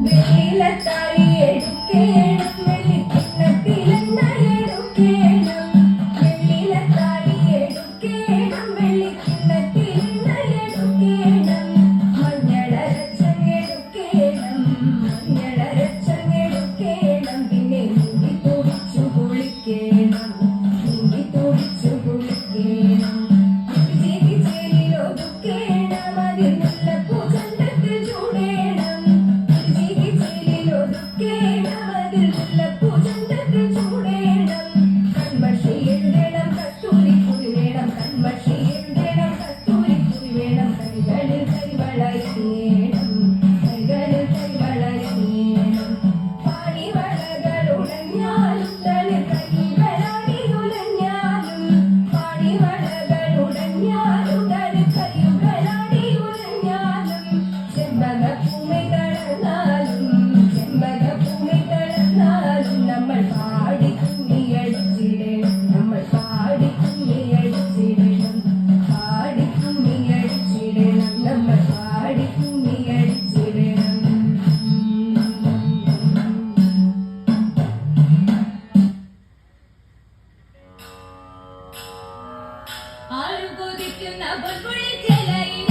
Mm-hmm. like me. കൊതിക്കുന്ന പൊൻപുള്ളി ചെലയിൽ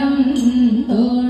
പാരം തോഴുന്നു